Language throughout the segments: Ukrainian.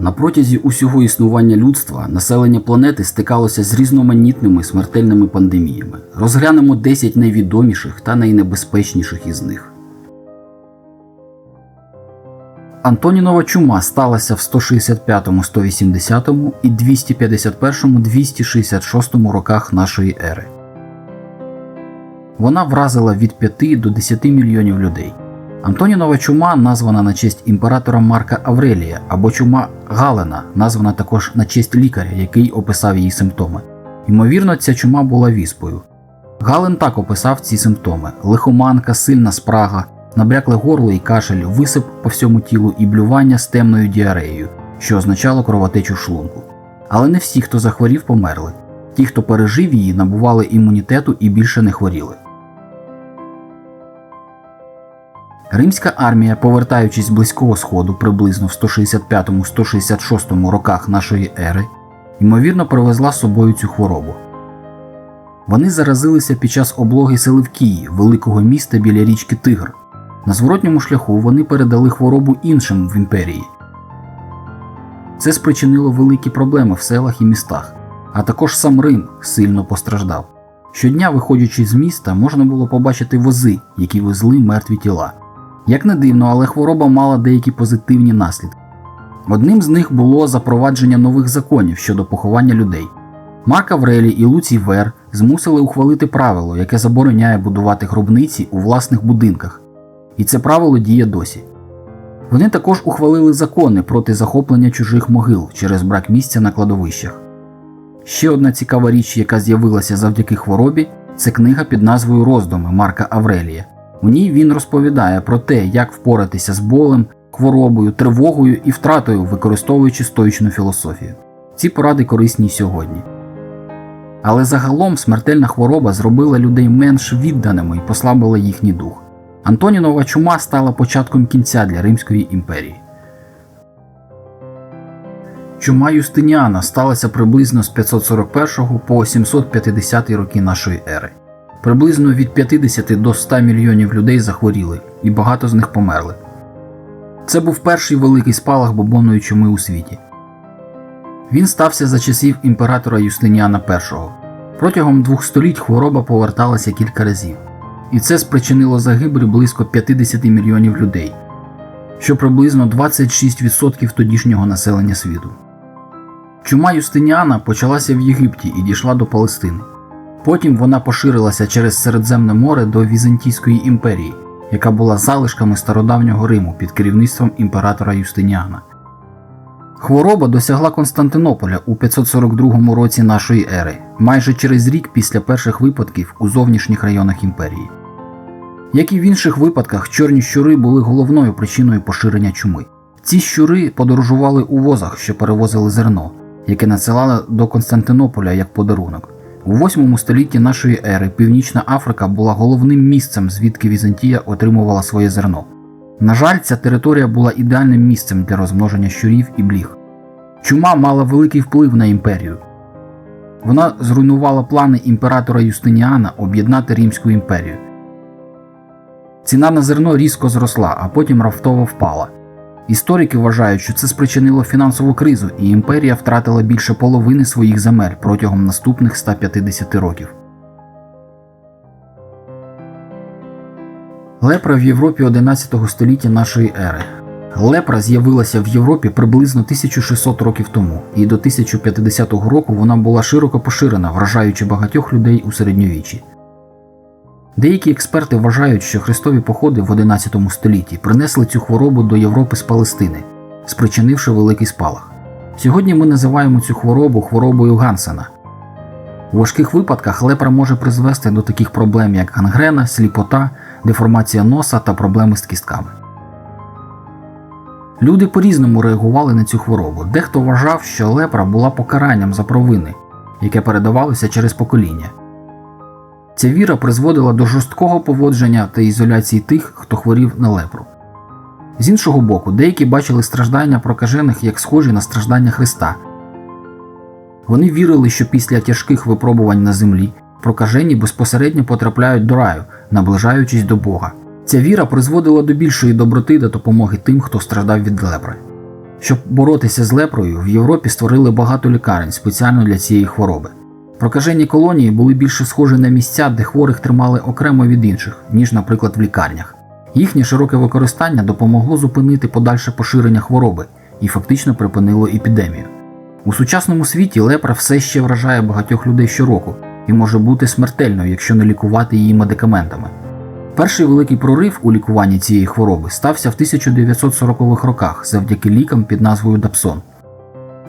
На протязі усього існування людства населення планети стикалося з різноманітними смертельними пандеміями. Розглянемо 10 найвідоміших та найнебезпечніших із них. Антонінова чума сталася в 165, 180 і 251, 266 роках нашої ери. Вона вразила від 5 до 10 мільйонів людей. Антонінова чума названа на честь імператора Марка Аврелія або чума Галена, названа також на честь лікаря, який описав її симптоми. Ймовірно, ця чума була віспою. Гален так описав ці симптоми: лихоманка, сильна спрага, набрякле горло і кашель, висип по всьому тілу і блювання з темною діареєю, що означало кровотечу шлунку. Але не всі, хто захворів, померли. Ті, хто пережив її, набували імунітету і більше не хворіли. Римська армія, повертаючись з близького сходу приблизно в 165-166 роках нашої ери, ймовірно привезла з собою цю хворобу. Вони заразилися під час облоги Селевкії, великого міста біля річки Тигр. На зворотньому шляху вони передали хворобу іншим в імперії. Це спричинило великі проблеми в селах і містах, а також сам Рим сильно постраждав. Щодня, виходячи з міста, можна було побачити вози, які везли мертві тіла. Як не дивно, але хвороба мала деякі позитивні наслідки. Одним з них було запровадження нових законів щодо поховання людей. Марк Аврелій і Луцій Вер змусили ухвалити правило, яке забороняє будувати гробниці у власних будинках, і це правило діє досі. Вони також ухвалили закони проти захоплення чужих могил через брак місця на кладовищах. Ще одна цікава річ, яка з'явилася завдяки хворобі, це книга під назвою Роздуми Марка Аврелія. У ній він розповідає про те, як впоратися з болем, хворобою, тривогою і втратою, використовуючи стоїчну філософію. Ці поради корисні сьогодні. Але загалом смертельна хвороба зробила людей менш відданими і послабила їхній дух. Антонінова чума стала початком кінця для Римської імперії. Чума Юстиніана сталася приблизно з 541 по 750 роки нашої ери. Приблизно від 50 до 100 мільйонів людей захворіли, і багато з них померли. Це був перший великий спалах бубонної чуми у світі. Він стався за часів імператора Юстиніана І. Протягом двох століть хвороба поверталася кілька разів, і це спричинило загибель близько 50 мільйонів людей, що приблизно 26% тодішнього населення світу. Чума Юстиніана почалася в Єгипті і дійшла до Палестини. Потім вона поширилася через Середземне море до Візантійської імперії, яка була залишками стародавнього Риму під керівництвом імператора Юстиніана. Хвороба досягла Константинополя у 542 році нашої ери, майже через рік після перших випадків у зовнішніх районах імперії. Як і в інших випадках, чорні щури були головною причиною поширення чуми. Ці щури подорожували у возах, що перевозили зерно, яке надсилали до Константинополя як подарунок. У 8 столітті нашої ери Північна Африка була головним місцем, звідки Візантія отримувала своє зерно. На жаль, ця територія була ідеальним місцем для розмноження щурів і бліг. Чума мала великий вплив на імперію. Вона зруйнувала плани імператора Юстиніана об'єднати Римську імперію. Ціна на зерно різко зросла, а потім раптово впала. Історики вважають, що це спричинило фінансову кризу, і імперія втратила більше половини своїх земель протягом наступних 150 років. Лепра в Європі 11 століття нашої ери. Лепра з'явилася в Європі приблизно 1600 років тому, і до 1050 року вона була широко поширена, вражаючи багатьох людей у середньовіччі. Деякі експерти вважають, що хрестові походи в 11 столітті принесли цю хворобу до Європи з Палестини, спричинивши великий спалах. Сьогодні ми називаємо цю хворобу хворобою Гансена. У важких випадках лепра може призвести до таких проблем, як гангрена, сліпота, деформація носа та проблеми з кістками. Люди по-різному реагували на цю хворобу. Дехто вважав, що лепра була покаранням за провини, яке передавалося через покоління. Ця віра призводила до жорсткого поводження та ізоляції тих, хто хворів на лепру. З іншого боку, деякі бачили страждання прокажених як схожі на страждання Христа. Вони вірили, що після тяжких випробувань на землі прокажені безпосередньо потрапляють до раю, наближаючись до Бога. Ця віра призводила до більшої доброти та допомоги тим, хто страждав від лепри. Щоб боротися з лепрою, в Європі створили багато лікарень спеціально для цієї хвороби. Прокажені колонії були більше схожі на місця, де хворих тримали окремо від інших, ніж, наприклад, в лікарнях. Їхнє широке використання допомогло зупинити подальше поширення хвороби і фактично припинило епідемію. У сучасному світі лепра все ще вражає багатьох людей щороку і може бути смертельною, якщо не лікувати її медикаментами. Перший великий прорив у лікуванні цієї хвороби стався в 1940-х роках завдяки лікам під назвою Дапсон.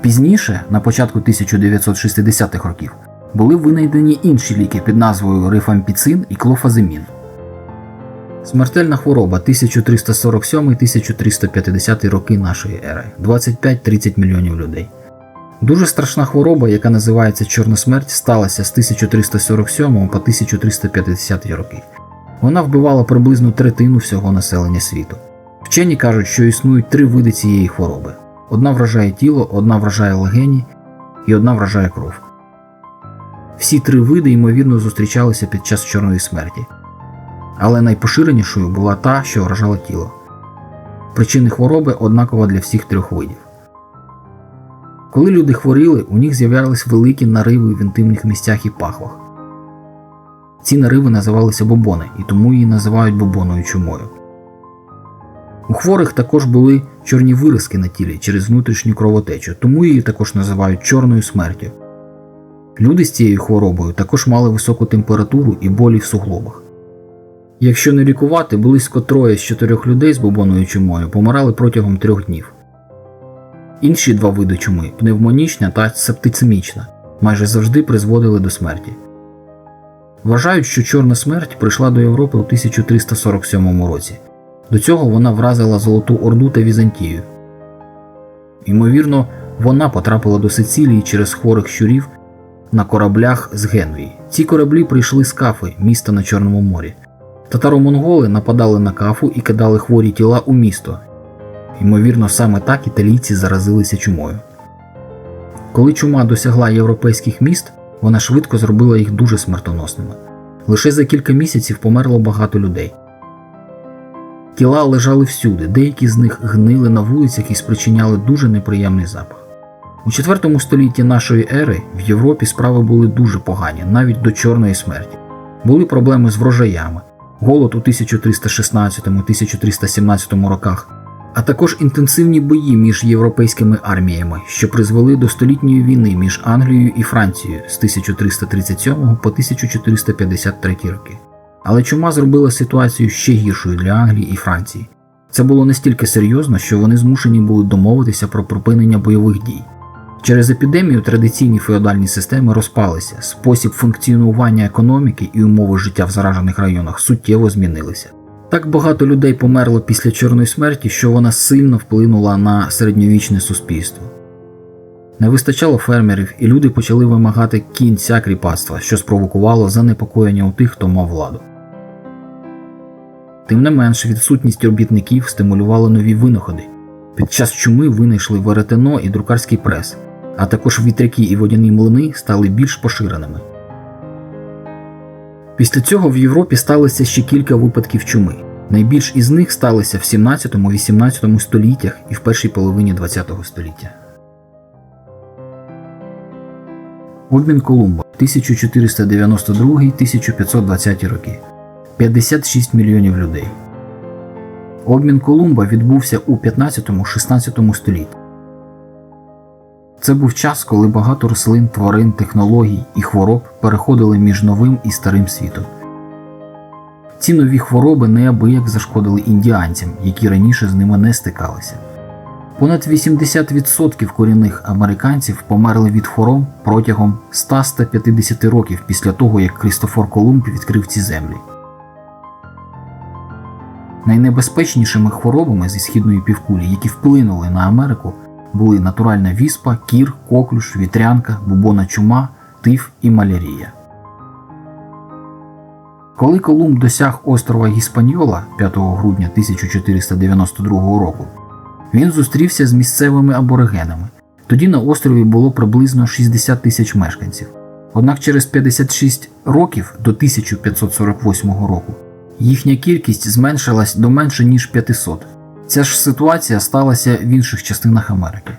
Пізніше, на початку 1960-х років, були винайдені інші ліки під назвою рифампіцин і клофазимін. Смертельна хвороба 1347-1350 роки нашої ери 25-30 мільйонів людей. Дуже страшна хвороба, яка називається Чорна смерть, сталася з 1347 по 1350 роки. Вона вбивала приблизно третину всього населення світу. Вчені кажуть, що існують три види цієї хвороби: одна вражає тіло, одна вражає легені і одна вражає кров. Всі три види, ймовірно, зустрічалися під час чорної смерті. Але найпоширенішою була та, що вражала тіло. Причини хвороби однакова для всіх трьох видів. Коли люди хворіли, у них з'являлись великі нариви в інтимних місцях і пахвах. Ці нариви називалися бобони, і тому її називають бобоною чумою. У хворих також були чорні виразки на тілі через внутрішню кровотечу, тому її також називають чорною смертю. Люди з цією хворобою також мали високу температуру і болі в суглобах. Якщо не лікувати, близько троє з чотирьох людей з бобоною чумою помирали протягом трьох днів. Інші два види чуми пневмонічна та септицемічна, майже завжди призводили до смерті. Вважають, що Чорна смерть прийшла до Європи у 1347 році. До цього вона вразила Золоту Орду та Візантію. Ймовірно, вона потрапила до Сицилії через хворих щурів на кораблях з Генуї. Ці кораблі прийшли з Кафи, міста на Чорному морі. Татаро-монголи нападали на кафу і кидали хворі тіла у місто. Ймовірно, саме так італійці заразилися чумою. Коли чума досягла європейських міст, вона швидко зробила їх дуже смертоносними. Лише за кілька місяців померло багато людей. Тіла лежали всюди, деякі з них гнили на вулицях і спричиняли дуже неприємний запах. У IV столітті нашої ери в Європі справи були дуже погані, навіть до чорної смерті. Були проблеми з врожаями, голод у 1316-1317 роках, а також інтенсивні бої між європейськими арміями, що призвели до столітньої війни між Англією і Францією з 1337 по 1453 роки. Але чума зробила ситуацію ще гіршою для Англії і Франції. Це було настільки серйозно, що вони змушені були домовитися про припинення бойових дій. Через епідемію традиційні феодальні системи розпалися, спосіб функціонування економіки і умови життя в заражених районах суттєво змінилися. Так багато людей померло після чорної смерті, що вона сильно вплинула на середньовічне суспільство. Не вистачало фермерів, і люди почали вимагати кінця кріпацтва, що спровокувало занепокоєння у тих, хто мав владу. Тим не менш, відсутність робітників стимулювала нові винаходи. Під час чуми винайшли веретено і друкарський прес, а також вітряки і водяні млини стали більш поширеними. Після цього в Європі сталося ще кілька випадків чуми. Найбільш із них сталися в 17-18 століттях і в першій половині ХХ століття. Обмін Колумба 1492-1520 роки 56 мільйонів людей. Обмін Колумба відбувся у 15-16 столітті. Це був час, коли багато рослин, тварин, технологій і хвороб переходили між новим і старим світом. Ці нові хвороби неабияк зашкодили індіанцям, які раніше з ними не стикалися. Понад 80% корінних американців померли від хвороб протягом 100-150 років після того, як Крістофор Колумб відкрив ці землі. Найнебезпечнішими хворобами зі східної півкулі, які вплинули на Америку, були натуральна віспа, кір, коклюш, вітрянка, бубона чума, тиф і малярія. Коли Колумб досяг острова Гіспаньола 5 грудня 1492 року, він зустрівся з місцевими аборигенами. Тоді на острові було приблизно 60 тисяч мешканців. Однак через 56 років до 1548 року їхня кількість зменшилась до менше ніж 500. Ця ж ситуація сталася в інших частинах Америки.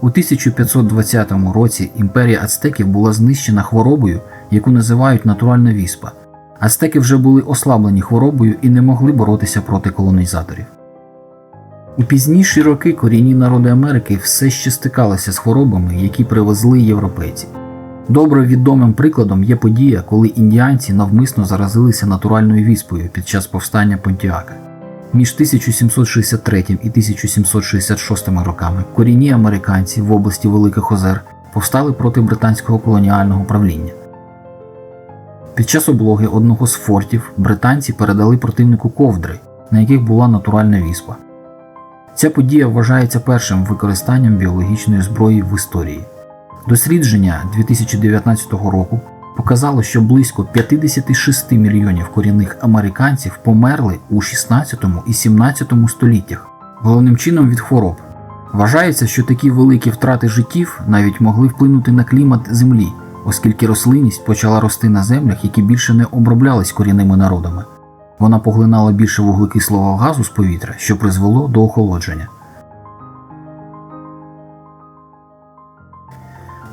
У 1520 році імперія ацтеків була знищена хворобою, яку називають натуральна віспа. Ацтеки вже були ослаблені хворобою і не могли боротися проти колонізаторів. У пізніші роки корінні народи Америки все ще стикалися з хворобами, які привезли європейці. Добре відомим прикладом є подія, коли індіанці навмисно заразилися натуральною віспою під час повстання Понтіака. Між 1763 і 1766 роками корінні американці в області Великих Озер повстали проти британського колоніального правління. Під час облоги одного з фортів британці передали противнику ковдри, на яких була натуральна віспа. Ця подія вважається першим використанням біологічної зброї в історії. Дослідження 2019 року показало, що близько 56 мільйонів корінних американців померли у 16 і 17 століттях, головним чином від хвороб. Вважається, що такі великі втрати життів навіть могли вплинути на клімат Землі, оскільки рослинність почала рости на землях, які більше не оброблялись корінними народами. Вона поглинала більше вуглекислого газу з повітря, що призвело до охолодження.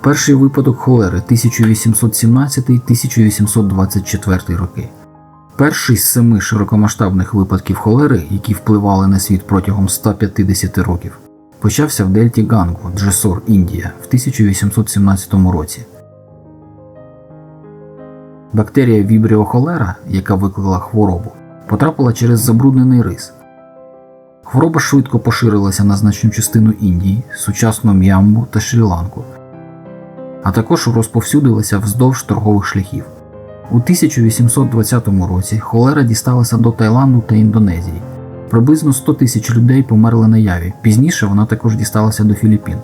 Перший випадок холери 1817-1824 роки. Перший з семи широкомасштабних випадків холери, які впливали на світ протягом 150 років, почався в дельті Гангу, Джесор, Індія в 1817 році. Бактерія вібріохолера, яка викликала хворобу, потрапила через забруднений рис. Хвороба швидко поширилася на значну частину Індії, сучасну М'ямбу та Шрі-Ланку, а також розповсюдилася вздовж торгових шляхів. У 1820 році холера дісталася до Таїланду та Індонезії. Приблизно 100 тисяч людей померли на яві. Пізніше вона також дісталася до Філіппін.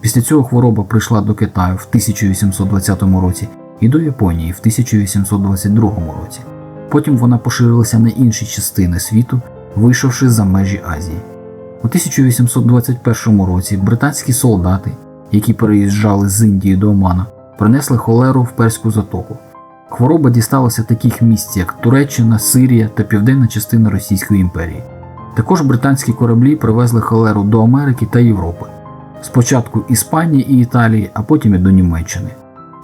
Після цього хвороба прийшла до Китаю в 1820 році і до Японії в 1822 році. Потім вона поширилася на інші частини світу, вийшовши за межі Азії. У 1821 році британські солдати, які переїжджали з Індії до Омана, принесли холеру в Перську затоку. Хвороба дісталася таких місць, як Туреччина, Сирія та південна частина Російської імперії. Також британські кораблі привезли холеру до Америки та Європи. Спочатку Іспанії і Італії, а потім і до Німеччини.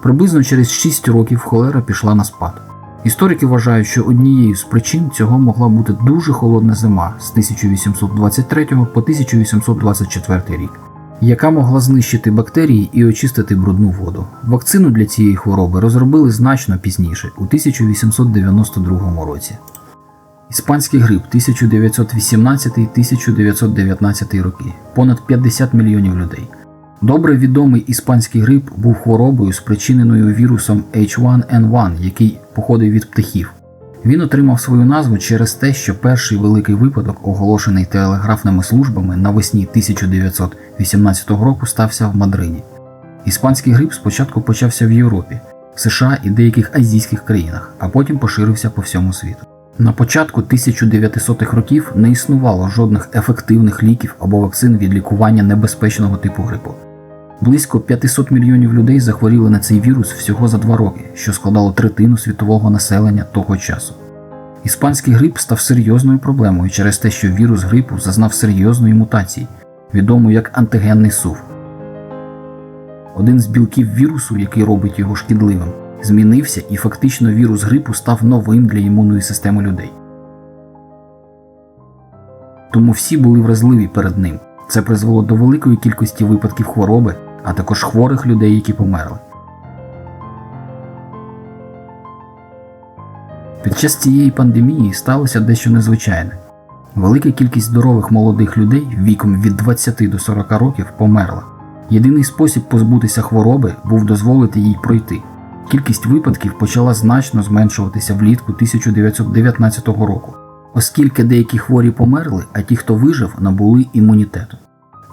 Приблизно через 6 років холера пішла на спад. Історики вважають, що однією з причин цього могла бути дуже холодна зима з 1823 по 1824 рік, яка могла знищити бактерії і очистити брудну воду. Вакцину для цієї хвороби розробили значно пізніше, у 1892 році. Іспанський грип 1918-1919 роки, понад 50 мільйонів людей. Добре відомий іспанський грип був хворобою, спричиненою вірусом H1N1, який походив від птахів. Він отримав свою назву через те, що перший великий випадок, оголошений телеграфними службами навесні 1918 року, стався в Мадриді. Іспанський грип спочатку почався в Європі, США і деяких азійських країнах, а потім поширився по всьому світу. На початку 1900-х років не існувало жодних ефективних ліків або вакцин від лікування небезпечного типу грипу. Близько 500 мільйонів людей захворіли на цей вірус всього за два роки, що складало третину світового населення того часу. Іспанський грип став серйозною проблемою через те, що вірус грипу зазнав серйозної мутації, відомої як антигенний сув. Один з білків вірусу, який робить його шкідливим, змінився і фактично вірус грипу став новим для імунної системи людей. Тому всі були вразливі перед ним. Це призвело до великої кількості випадків хвороби, а також хворих людей, які померли. Під час цієї пандемії сталося дещо незвичайне. Велика кількість здорових молодих людей віком від 20 до 40 років померла. Єдиний спосіб позбутися хвороби був дозволити їй пройти. Кількість випадків почала значно зменшуватися влітку 1919 року, оскільки деякі хворі померли, а ті, хто вижив, набули імунітету.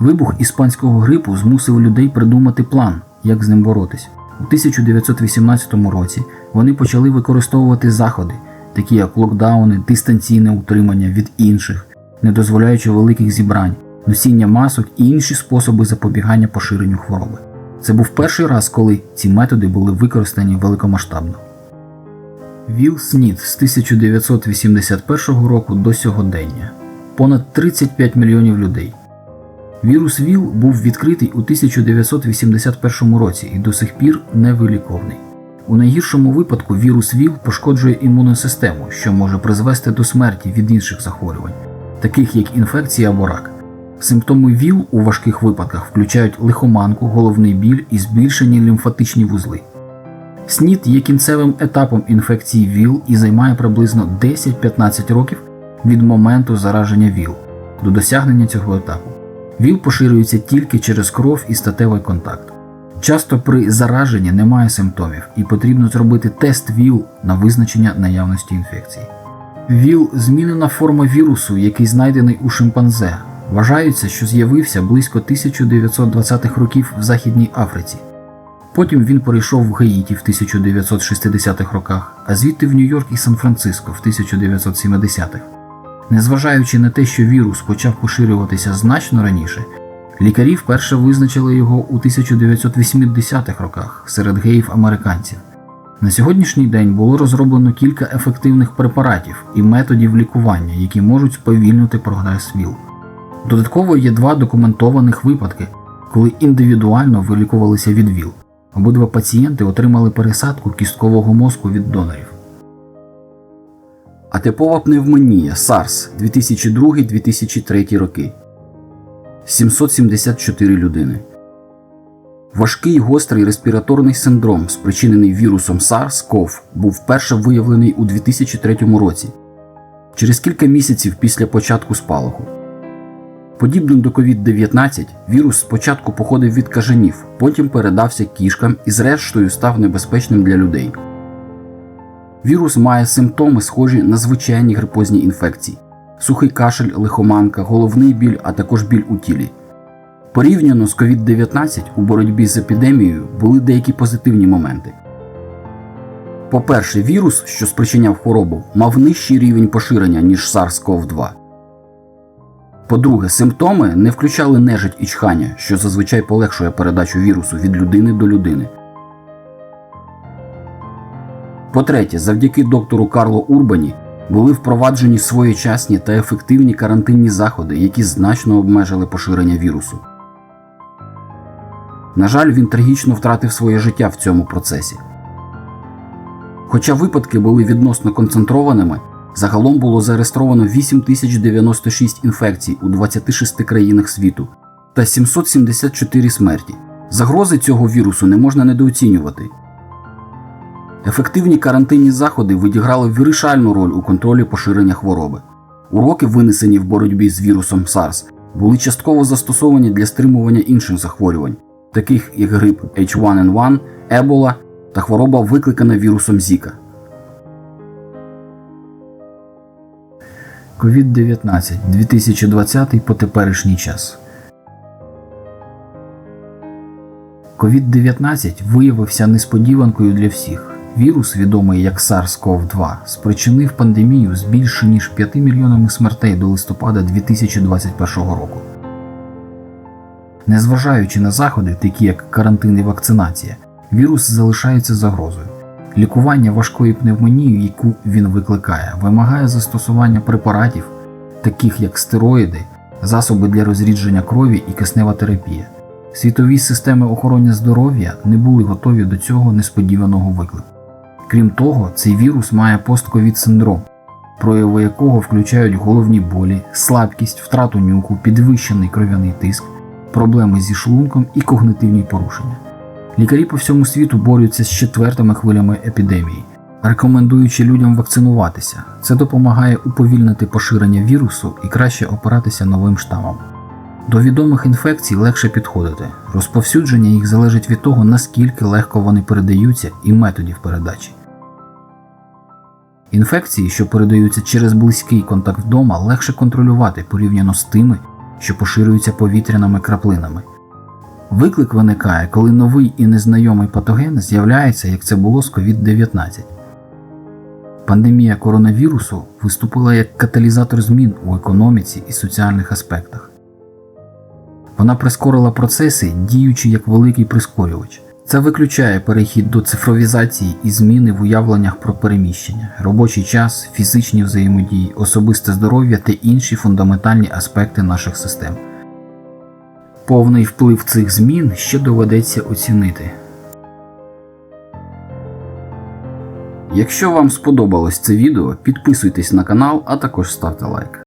Вибух іспанського грипу змусив людей придумати план, як з ним боротися. У 1918 році вони почали використовувати заходи, такі як локдауни, дистанційне утримання від інших, не дозволяючи великих зібрань, носіння масок і інші способи запобігання поширенню хвороби. Це був перший раз, коли ці методи були використані великомасштабно. Віл Снід з 1981 року до сьогодення. понад 35 мільйонів людей. Вірус ВІЛ був відкритий у 1981 році і до сих пір невиліковний. У найгіршому випадку вірус ВІЛ пошкоджує імунну систему, що може призвести до смерті від інших захворювань, таких як інфекція або рак. Симптоми ВІЛ у важких випадках включають лихоманку, головний біль і збільшені лімфатичні вузли. СНІД є кінцевим етапом інфекції ВІЛ і займає приблизно 10-15 років від моменту зараження ВІЛ до досягнення цього етапу. ВІЛ поширюється тільки через кров і статевий контакт. Часто при зараженні немає симптомів і потрібно зробити тест ВІЛ на визначення наявності інфекції. ВІЛ змінена форма вірусу, який знайдений у шимпанзе. Вважається, що з'явився близько 1920-х років в Західній Африці. Потім він перейшов в Гаїті в 1960-х роках, а звідти в Нью-Йорк і Сан-Франциско в 1970-х. Незважаючи на те, що вірус почав поширюватися значно раніше, лікарі вперше визначили його у 1980-х роках серед геїв-американців. На сьогоднішній день було розроблено кілька ефективних препаратів і методів лікування, які можуть сповільнити прогрес ВІЛ. Додатково є два документованих випадки, коли індивідуально вилікувалися від ВІЛ. Обидва пацієнти отримали пересадку кісткового мозку від донорів. Атипова пневмонія SARS 2002-2003 роки 774 людини. Важкий гострий респіраторний синдром, спричинений вірусом SARS-CoV, був вперше виявлений у 2003 році, через кілька місяців після початку спалаху. Подібно до COVID-19, вірус спочатку походив від кажанів, потім передався кішкам і зрештою став небезпечним для людей. Вірус має симптоми, схожі на звичайні грипозні інфекції: сухий кашель, лихоманка, головний біль, а також біль у тілі. Порівняно з COVID-19 у боротьбі з епідемією були деякі позитивні моменти. По-перше, вірус, що спричиняв хворобу, мав нижчий рівень поширення, ніж SARS-CoV-2. По-друге, симптоми не включали нежить і чхання, що зазвичай полегшує передачу вірусу від людини до людини. По-третє, завдяки доктору Карло Урбані були впроваджені своєчасні та ефективні карантинні заходи, які значно обмежили поширення вірусу. На жаль, він трагічно втратив своє життя в цьому процесі. Хоча випадки були відносно концентрованими, загалом було зареєстровано 8096 інфекцій у 26 країнах світу та 774 смерті. Загрози цього вірусу не можна недооцінювати. Ефективні карантинні заходи відіграли вирішальну роль у контролі поширення хвороби. Уроки, винесені в боротьбі з вірусом SARS, були частково застосовані для стримування інших захворювань, таких як грип H1N1, Ебола та хвороба, викликана вірусом Зіка. COVID-19 2020 по теперішній час. COVID-19 виявився несподіванкою для всіх. Вірус, відомий як SARS-CoV-2, спричинив пандемію з більше ніж 5 мільйонами смертей до листопада 2021 року. Незважаючи на заходи, такі як карантин і вакцинація, вірус залишається загрозою. Лікування важкої пневмонії, яку він викликає, вимагає застосування препаратів, таких як стероїди, засоби для розрідження крові і киснева терапія. Світові системи охорони здоров'я не були готові до цього несподіваного виклику. Крім того, цей вірус має постковід синдром, прояви якого включають головні болі, слабкість, втрату нюху, підвищений кров'яний тиск, проблеми зі шлунком і когнитивні порушення. Лікарі по всьому світу борються з четвертими хвилями епідемії, рекомендуючи людям вакцинуватися. Це допомагає уповільнити поширення вірусу і краще опиратися новим штамам. До відомих інфекцій легше підходити. Розповсюдження їх залежить від того, наскільки легко вони передаються і методів передачі. Інфекції, що передаються через близький контакт вдома, легше контролювати порівняно з тими, що поширюються повітряними краплинами. Виклик виникає, коли новий і незнайомий патоген з'являється, як це було з COVID-19. Пандемія коронавірусу виступила як каталізатор змін у економіці і соціальних аспектах. Вона прискорила процеси, діючи як великий прискорювач. Це виключає перехід до цифровізації і зміни в уявленнях про переміщення, робочий час, фізичні взаємодії, особисте здоров'я та інші фундаментальні аспекти наших систем. Повний вплив цих змін ще доведеться оцінити. Якщо вам сподобалось це відео, підписуйтесь на канал, а також ставте лайк.